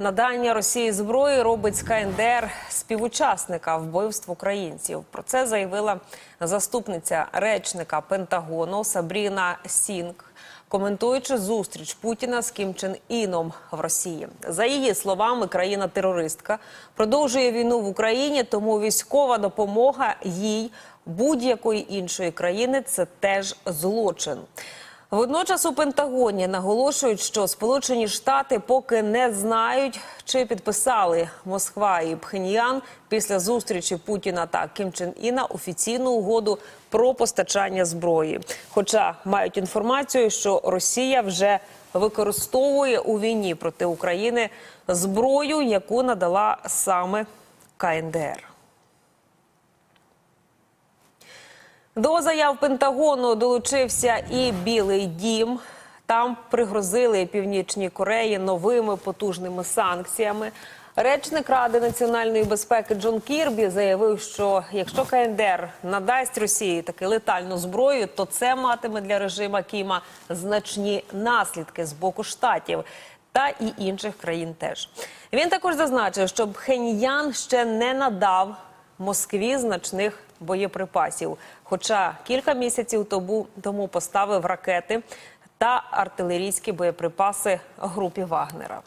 Надання Росії зброї робить з КНДР співучасника вбивств українців. Про це заявила заступниця речника Пентагону Сабріна Сінг, коментуючи зустріч Путіна з Кім Чен Іном в Росії. За її словами, країна-терористка продовжує війну в Україні, тому військова допомога їй будь-якої іншої країни це теж злочин. Водночас у Пентагоні наголошують, що Сполучені Штати поки не знають, чи підписали Москва і Пхеньян після зустрічі Путіна та Кім Чен Іна офіційну угоду про постачання зброї. Хоча мають інформацію, що Росія вже використовує у війні проти України зброю, яку надала саме КНДР. До заяв Пентагону долучився і Білий Дім. Там пригрозили Північній Кореї новими потужними санкціями. Речник Ради національної безпеки Джон Кірбі заявив, що якщо КНДР надасть Росії таки летальну зброю, то це матиме для режима Кіма значні наслідки з боку штатів та і інших країн. Теж він також зазначив, що Пхеньян ще не надав Москві значних боєприпасів. Хоча кілька місяців тому, поставив ракети та артилерійські боєприпаси групі Вагнера.